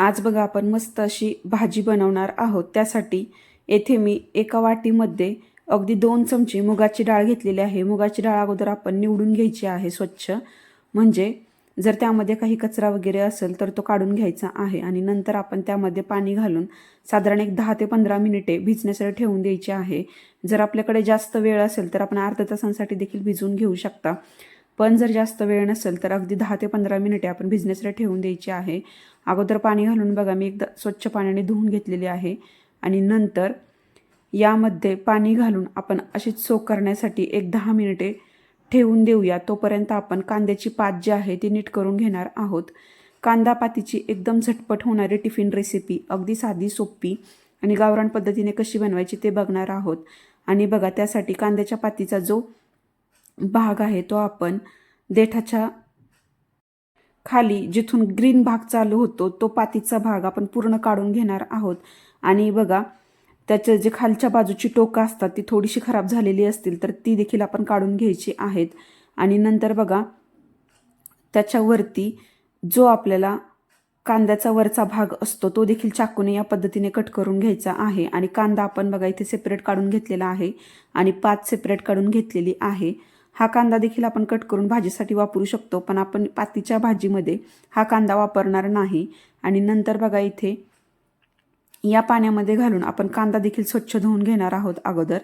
आज बघा आपण मस्त अशी भाजी बनवणार आहोत. त्यासाठी येथे मी एका वाटीमध्ये अगदी दोन चमचे मुगाची डाळ घेतलेली आहे. मुगाची डाळ अगोदर आपण निवडून घ्यायची आहे स्वच्छ. म्हणजे जर त्यामध्ये काही कचरा वगैरे असेल तर तो काढून घ्यायचा आहे आणि नंतर आपण त्यामध्ये पाणी घालून साधारण एक दहा ते पंधरा मिनिटे भिजण्यासाठी ठेवून द्यायची आहे. जर आपल्याकडे जास्त वेळ असेल तर आपण अर्ध्या तासांसाठी देखील भिजवून घेऊ शकता. पण जर जास्त वेळ नसेल तर अगदी दहा ते पंधरा मिनिटे आपण भिजनेसला ठेवून द्यायची आहे. अगोदर पाणी घालून बघा मी एकदा स्वच्छ पाण्याने धुवून घेतलेली आहे. आणि नंतर यामध्ये पाणी घालून आपण अशीच सोक करण्यासाठी एक दहा मिनिटे ठेवून देऊया. तोपर्यंत आपण कांद्याची पात जी आहे ती नीट करून घेणार आहोत. कांदा पातीची एकदम झटपट होणारी टिफिन रेसिपी अगदी साधी सोपी आणि गावरान पद्धतीने कशी बनवायची ते बघणार आहोत. आणि बघा त्यासाठी कांद्याच्या पातीचा जो भाग आहे तो आपण देठाच्या खाली जिथून ग्रीन भाग चालू होतो तो पातीचा भाग आपण पूर्ण काढून घेणार आहोत. आणि बघा त्याच्या जे खालच्या बाजूची टोकं असतात ती थोडीशी खराब झालेली असतील तर ती देखील आपण काढून घ्यायची आहेत. आणि नंतर बघा त्याच्यावरती जो आपल्याला कांद्याचा वरचा भाग असतो तो देखील चाकूने या पद्धतीने कट करून घ्यायचा आहे. आणि कांदा आपण बघा इथे सेपरेट काढून घेतलेला आहे. आणि पाच सेपरेट काढून घेतलेली आहे. हा कांदा देखील आपण कट करून भाजीसाठी वापरू शकतो पण आपण पातीच्या भाजीमध्ये हा कांदा वापरणार नाही. आणि नंतर बघा इथे या पाण्यामध्ये घालून आपण कांदा देखील स्वच्छ धुवून घेणार आहोत अगोदर.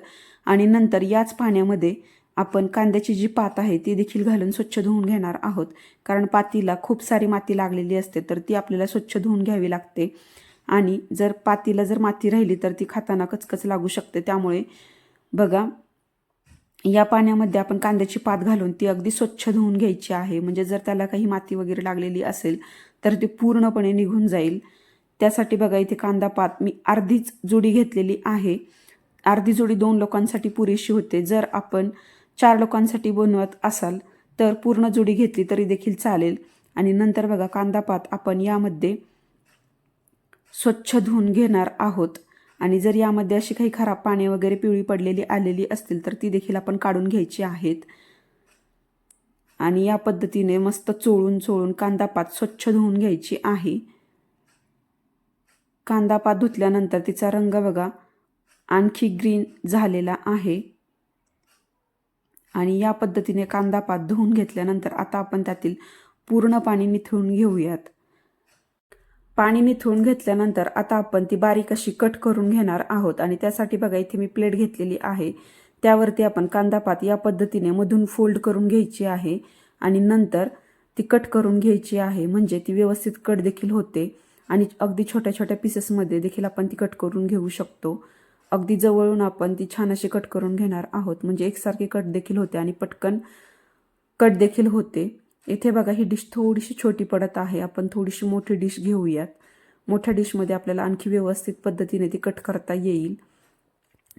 आणि नंतर याच पाण्यामध्ये आपण कांद्याची जी पात आहे ती देखील घालून स्वच्छ धुवून घेणार आहोत. कारण पातीला खूप सारी माती लागलेली असते तर ती आपल्याला स्वच्छ धुवून घ्यावी लागते. आणि जर पातीला जर माती राहिली तर ती खाताना कचकच लागू शकते. त्यामुळे बघा या पाण्यामध्ये आपण कांद्याची पात घालून ती अगदी स्वच्छ धुवून घ्यायची आहे. म्हणजे जर त्याला काही माती वगैरे लागलेली असेल तर ती पूर्णपणे निघून जाईल. त्यासाठी बघा इथे कांदा पात मी अर्धीच जोडी घेतलेली आहे. अर्धी जोडी दोन लोकांसाठी पुरेशी होते. जर आपण चार लोकांसाठी बनवत असाल तर पूर्ण जोडी घेतली तरी देखील चालेल. आणि नंतर बघा कांदा पात आपण यामध्ये स्वच्छ धुवून घेणार आहोत. आणि जर यामध्ये अशी काही खराब पाने वगैरे पिवळी पडलेली आलेली असतील तर ती देखील आपण काढून घ्यायची आहेत. आणि या पद्धतीने मस्त चोळून चोळून कांदापात स्वच्छ धुवून घ्यायची आहे. कांदापात धुतल्यानंतर तिचा रंग बघा आणखी ग्रीन झालेला आहे. आणि या पद्धतीने कांदापात धुवून घेतल्यानंतर आता आपण त्यातील पूर्ण पाणी निथळून घेऊयात. पाणी निथळून घेतल्यानंतर आता आपण ती बारीक अशी कट करून घेणार आहोत. आणि त्यासाठी बघा इथे मी प्लेट घेतलेली आहे. त्यावरती आपण कांदापात या पद्धतीने मधून फोल्ड करून घ्यायची आहे. आणि नंतर ती कट करून घ्यायची आहे. म्हणजे ती व्यवस्थित कट देखील होते. आणि अगदी छोट्या छोट्या पीसेसमध्ये देखील आपण ती कट करून घेऊ शकतो. अगदी जवळून आपण ती छान अशी कट करून घेणार आहोत. म्हणजे एकसारखी कट देखील होते आणि पटकन कट देखील होते. इथे बघा ही डिश थोडीशी छोटी पडत आहे. आपण थोडीशी मोठी डिश घेऊयात. मोठ्या डिशमध्ये आपल्याला आणखी व्यवस्थित पद्धतीने ती कट करता येईल.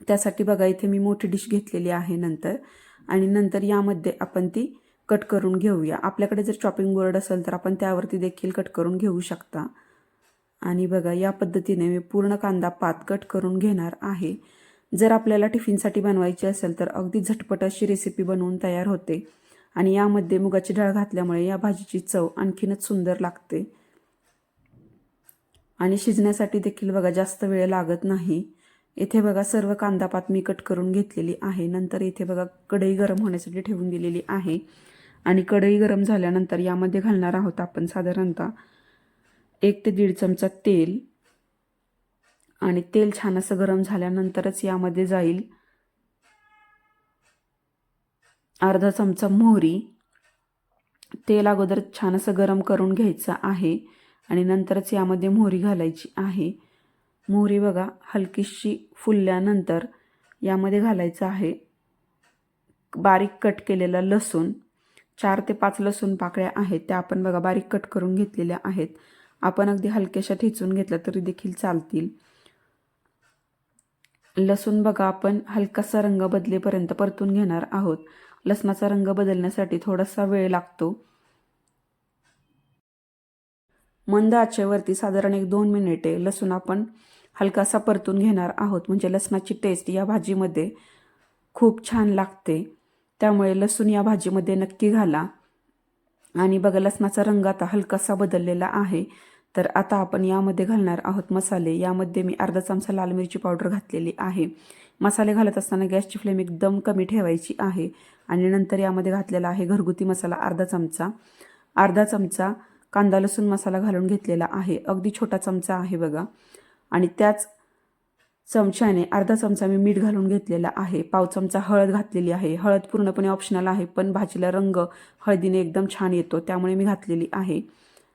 त्यासाठी बघा इथे मी मोठी डिश घेतलेली आहे नंतर. आणि नंतर यामध्ये आपण ती कट करून घेऊया. आपल्याकडे जर चॉपिंग बोर्ड असेल तर आपण त्यावरती देखील कट करून घेऊ शकता. आणि बघा या पद्धतीने मी पूर्ण कांदा पात कट करून घेणार आहे. जर आपल्याला टिफिनसाठी बनवायची असेल तर अगदी झटपट अशी रेसिपी बनवून तयार होते. आणि यामध्ये मुगाची डाळ घातल्यामुळे या भाजीची चव आणखीनच सुंदर लागते. आणि शिजण्यासाठी देखील बघा जास्त वेळ लागत नाही. इथे बघा सर्व कांदापात मी कट करून घेतलेली आहे. नंतर इथे बघा कढई गरम होण्यासाठी ठेवून दिलेली आहे. आणि कढई गरम झाल्यानंतर यामध्ये घालणार आहोत आपण साधारणतः एक ते दीड चमचा तेल. आणि तेल छान असं गरम झाल्यानंतरच यामध्ये जाईल. अर्धा चमचा मोहरी. तेल अगोदर छान असं गरम करून घ्यायचं आहे आणि नंतरच यामध्ये मोहरी घालायची आहे. मोहरी बघा हलकीशी फुलल्यानंतर यामध्ये घालायचं आहे. बारीक कट केलेला लसूण. चार ते पाच लसूण पाकळ्या आहेत त्या आपण बघा बारीक कट करून घेतलेल्या आहेत. आपण अगदी हलक्याशा ठेचून घेतल्या तरी देखील चालतील. लसूण बघा आपण हलकासा रंग बदलेपर्यंत परतून घेणार आहोत. लसणाचा रंग बदलण्यासाठी थोडासा वेळ लागतो. मंद आचेवरती साधारण एक दोन मिनिटे लसूण आपण हलकासा परतून घेणार आहोत. म्हणजे लसणाची टेस्ट या भाजीमध्ये खूप छान लागते. त्यामुळे लसूण या भाजीमध्ये नक्की घाला. आणि बघा लसणाचा रंग आता हलकासा बदललेला आहे. तर आता आपण यामध्ये घालणार आहोत मसाले. यामध्ये मी अर्धा चमचा लाल मिरची पावडर घातलेली आहे. मसाले घालत असताना गॅसची फ्लेम एकदम कमी ठेवायची आहे आणि नंतर यामध्ये घातलेला आहे घरगुती मसाला अर्धा चमचा. अर्धा चमचा कांदा लसूण मसाला घालून घेतलेला आहे. अगदी छोटा चमचा आहे बघा. आणि त्याच चमच्याने अर्धा चमचा मी मीठ घालून घेतलेला आहे. पाव चमचा हळद घातलेली आहे. हळद पूर्णपणे ऑप्शनल आहे पण भाजीला रंग हळदीने एकदम छान येतो त्यामुळे मी घातलेली आहे.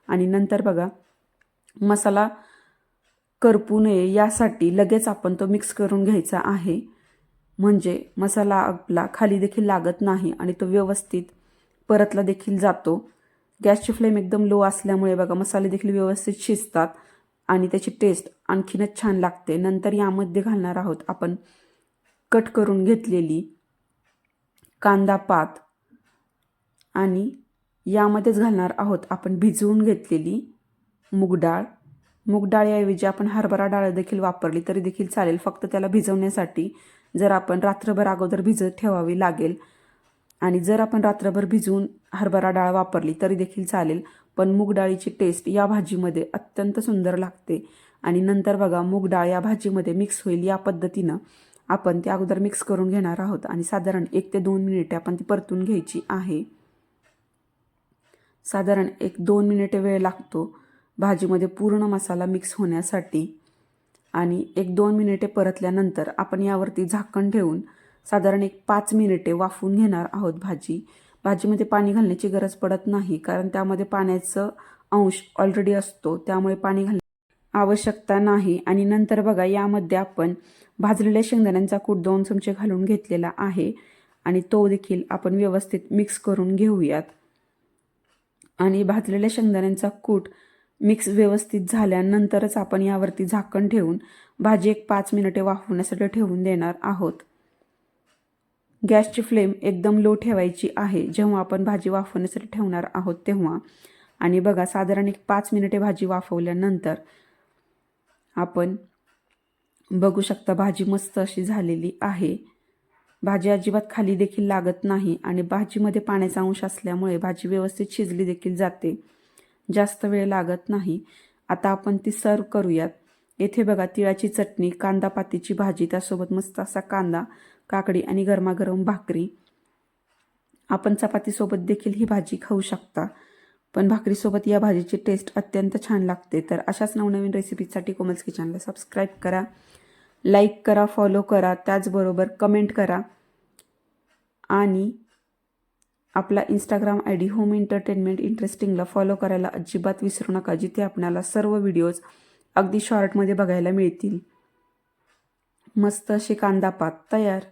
आणि नंतर बघा मसाला करपू नये यासाठी लगेच आपण तो मिक्स करून घ्यायचा आहे. म्हणजे मसाला आपला खाली देखील लागत नाही आणि तो व्यवस्थित परतला देखील जातो. गॅसची फ्लेम एकदम लो असल्यामुळे बघा मसाले देखील व्यवस्थित शिजतात आणि त्याची टेस्ट आणखीनच छान लागते. नंतर यामध्ये घालणार आहोत आपण कट करून घेतलेली कांदा पात आणि यामध्येच घालणार आहोत आपण भिजवून घेतलेली मूगडाळ मूगडाळीऐवजी आपण हरभरा डाळ देखील वापरली तरी देखील चालेल. फक्त त्याला भिजवण्यासाठी जर आपण रात्रभर अगोदर भिजत ठेवावी लागेल आणि जर आपण रात्रभर भिजवून हरभरा डाळ वापरली तरी देखील चालेल. पण मूग डाळीची टेस्ट या भाजीमध्ये अत्यंत सुंदर लागते. आणि नंतर बघा मूग डाळ या भाजीमध्ये मिक्स होईल या पद्धतीनं आपण ते अगोदर मिक्स करून घेणार आहोत आणि साधारण एक ते दोन मिनिटे आपण ती परतून घ्यायची आहे. साधारण एक दोन मिनिटे वेळ लागतो. भाजीमध्ये पूर्ण मसाला मिक्स होण्यासाठी आणि एक दोन मिनिटे परतल्यानंतर आपण यावरती झाकण ठेवून साधारण एक पाच मिनिटे वाफवून घेणार आहोत भाजी. भाजीमध्ये पाणी घालण्याची गरज पडत नाही कारण त्यामध्ये पाण्याचं अंश ऑलरेडी असतो त्यामुळे पाणी घाल आवश्यकता नाही. आणि नंतर बघा यामध्ये आपण भाजलेल्या शेंगदाण्यांचा कूट दोन चमचे घालून घेतलेला आहे आणि तो देखील आपण व्यवस्थित मिक्स करून घेऊयात. आणि भाजलेल्या शेंगदाण्यांचा कूट मिक्स व्यवस्थित झाल्यानंतरच आपण यावरती झाकण ठेवून भाजी एक पाच मिनिटे वाफवण्यासाठी ठेवून देणार आहोत. गॅसची फ्लेम एकदम लो ठेवायची आहे. जेव्हा आपण भाजी वाफवण्यासाठी ठेवणार आहोत तेव्हा. आणि बघा साधारण एक पाच मिनिटे भाजी वाफवल्यानंतर आपण बघू शकता भाजी मस्त अशी झालेली आहे. भाजी अजिबात खाली देखील लागत नाही आणि भाजीमध्ये पाण्याचा अंश असल्यामुळे भाजी व्यवस्थित शिजली देखील जाते. जास्त वेळ लागत नाही. आता आपण ती सर्व करूयात. येथे बघा तिळाची चटणी कांदा पातीची भाजी त्यासोबत मस्त असा कांदा काकडी आणि गरमागरम भाकरी. आपण चपातीसोबत देखील ही भाजी खाऊ शकता पण भाकरीसोबत या भाजीची टेस्ट अत्यंत छान लागते. तर अशाच नवनवीन रेसिपीसाठी कोमल्स किचनला सबस्क्राईब करा लाईक करा फॉलो करा त्याचबरोबर कमेंट करा आणि आपला Instagram I D home entertainment इंटरेस्टिंगला follow करायला अजिबात विसरू नका जिथे आपणाला सर्व व्हिडिओज अगदी शॉर्टमध्ये बघायला मिळतील. मस्त असे कांदा पात तयार.